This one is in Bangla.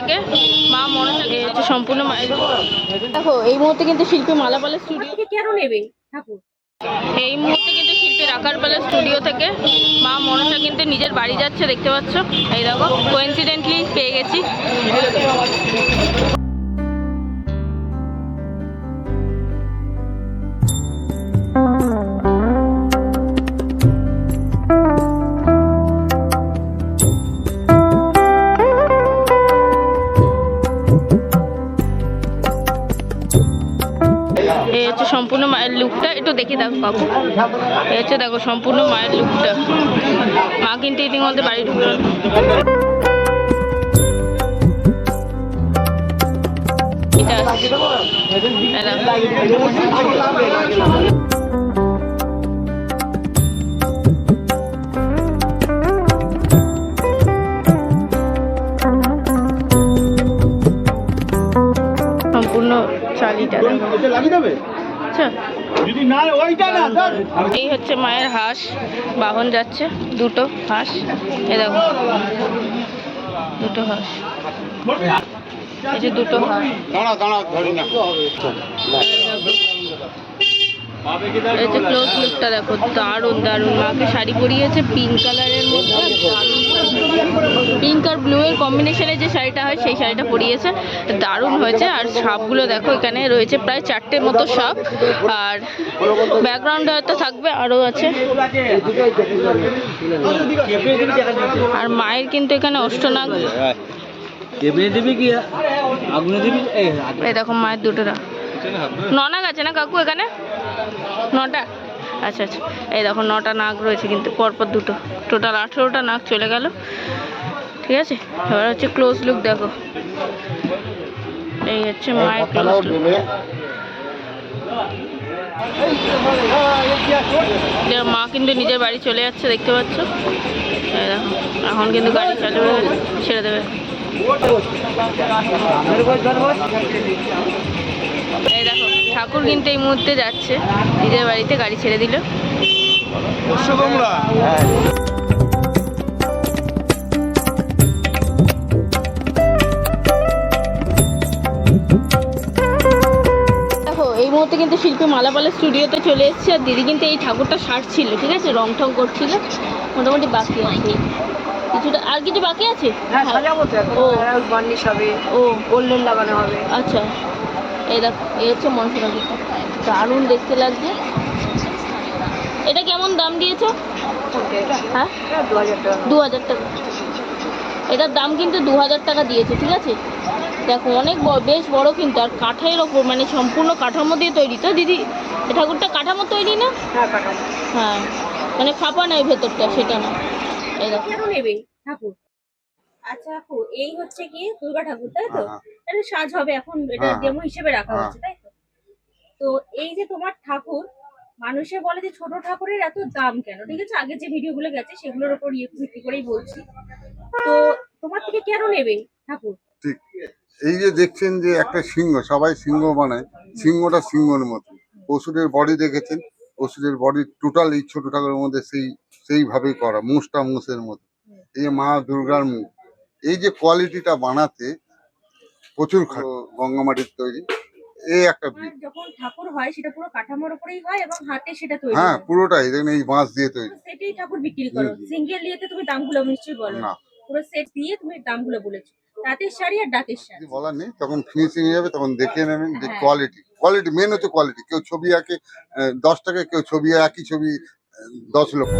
থেকে মা মনসা থাকে হচ্ছে সম্পূর্ণ মায়ের দেখো এই মুহূর্তে কিন্তু শিল্পী মালাপালা স্টুডিও থেকে কেন নেবে? ঠাকুর। এই মুহূর্তে কিন্তু শিল্পী রাখার রাখারপালা স্টুডিও থেকে মা মনসা কিন্তু নিজের বাড়ি যাচ্ছে দেখতে পাচ্ছ? এই দেখো কোইন্সিডেন্টলি পেয়ে গেছি। এই হচ্ছে সম্পূর্ণ মায়ের লুকটা। একটু দেখে দেখো কাকু। এই হচ্ছে দেখো সম্পূর্ণ মায়ের লুকটা। মা কিন্তু ইতিমধ্যে বাড়ি ঢুকলো এটা চালিটা আচ্ছা। যদি না ওইটা না ধর। এই হচ্ছে মায়ের হাঁস বাহন যাচ্ছে দুটো হাঁস এ দেখো। দুটো হাঁস। এই যে দুটো হাঁস। দাঁড়া দাঁড়া এই যে ক্লোজ লুকটা দেখো দারুণ দারুণ। মাকে শাড়ি পরিয়েছে পিঙ্ক কালারের মধ্যে ব্লু এর কম্বিনেশনে যে শাড়িটা হয়, সেই শাড়িটা পরিয়েছে। দারুণ হয়েছে। আর সাপগুলো দেখো, এখানে রয়েছে প্রায় চারটের মতো সাপ আর ব্যাকগ্রাউন্ডে হয়তো থাকবে আরও আছে। আর মায়ের কিন্তু এখানে অষ্টনাগ। এই দেখো, মায়ের দুটো না। ননাগ আছে না কাকু এখানে? নটা? আচ্ছা আচ্ছা। এই দেখো, নটা নাক রয়েছে কিন্তু, পরপর দুটো। টোটাল আঠেরোটা নাক চলে গেল। ঠিক আছে? এবার হচ্ছে ক্লোজ লুক দেখো। এই হচ্ছে মায়ের ক্লোজ লুক মা কিন্তু নিজের বাড়ি চলে যাচ্ছে দেখতে পাচ্ছ? দেখো এখন কিন্তু গাড়ি চালু হয়ে গেছে, ছেড়ে দেবে। এই দেখো ঠাকুর কিন্তু এই মুহূর্তে যাচ্ছে নিজের বাড়িতে গাড়ি ছেড়ে দিল। মুহূর্তে কিন্তু শিল্পী মালাপালা স্টুডিওতে চলে এসেছে আর দিদি কিন্তু এই ঠাকুরটা সারছিল ঠিক আছে? রং ঠং করছিল মোটামুটি বাকি আছে। কিছুটা আর কিছু বাকি আছে? হ্যাঁ সাজাবো তো ও। বার্নিশ হবে ও। গোল্ডেন লাগানো হবে। আচ্ছা। এই দেখো এই হচ্ছে মনসা ঠাকুরটা দারুণ দেখতে লাগছে। এটা কেমন দাম দিয়েছ? হ্যাঁ দু হাজার টাকা। দু হাজার টাকা। এটার দাম কিন্তু দু হাজার টাকা দিয়েছে ঠিক আছে? দেখো অনেক বেশ বড় কিন্তু আর কাঠের ওপর মানে সম্পূর্ণ কাঠামো দিয়ে তৈরি। তো দিদি এ ঠাকুরটা কাঠামো তৈরি না? হ্যাঁ হ্যাঁ মানে ফাঁপা নয় ভেতরটা সেটা না। এই দেখো। কেন নেবে ঠাকুর? আচ্ছা আপু এই হচ্ছে কি দুর্গা ঠাকুর তাই তো? হ্যাঁ, এটা সাজ হবে এখন এটা হ্যাঁ, ডেমো হিসেবে রাখা হ্যাঁ। হচ্ছে তাই তো? তো এই যে তোমার ঠাকুর মানুষে বলে যে ছোট ঠাকুরের এত দাম কেন? ঠিক আছে? আগে যে ভিডিওগুলো গেছে সেগুলোর উপর ইয়ে ভিত্তি করেই বলছি। তো তোমার থেকে কেন নেবে? ঠাকুর। ঠিক। এই যে দেখছেন যে একটা সিংহ সবাই সিংহ বানায়। সিংহটা সিংহর মতো। পশুদের বডি দেখেছেন? পশুদের বডি টোটাল এই ছোট ঠাকুরের মধ্যে সেই সেইভাবেই করা মুখটা মুখের মতো। এই যে মা দুর্গার মুখ। এই যে কোয়ালিটিটা বানাতে প্রচুর গঙ্গামাটির তৈরি। এই একটা যখন ঠাকুর হয় সেটা পুরো কাঠামোর উপরেই হয় এবং হাতে সেটা তৈরি হ্যাঁ পুরোটাই। দেখেন এই বাঁশ দিয়ে তৈরি। সেটাই ঠাকুর বিক্রি করো। সিঙ্গেল তুমি দামগুলো নিশ্চয়ই বলো। না। পুরো সেট দিয়ে তুমি দামগুলো বলেছ। তাঁতের শাড়ি আর ডাকের শাড়ি। বলার নেই তখন ফিনিশিং যাবে তখন দেখে নেবেন যে হ্যাঁ। কোয়ালিটি কোয়ালিটি মেন হচ্ছে কোয়ালিটি কেউ ছবি আঁকে দশ টাকা কেউ ছবি একই ছবি দশ লক্ষ।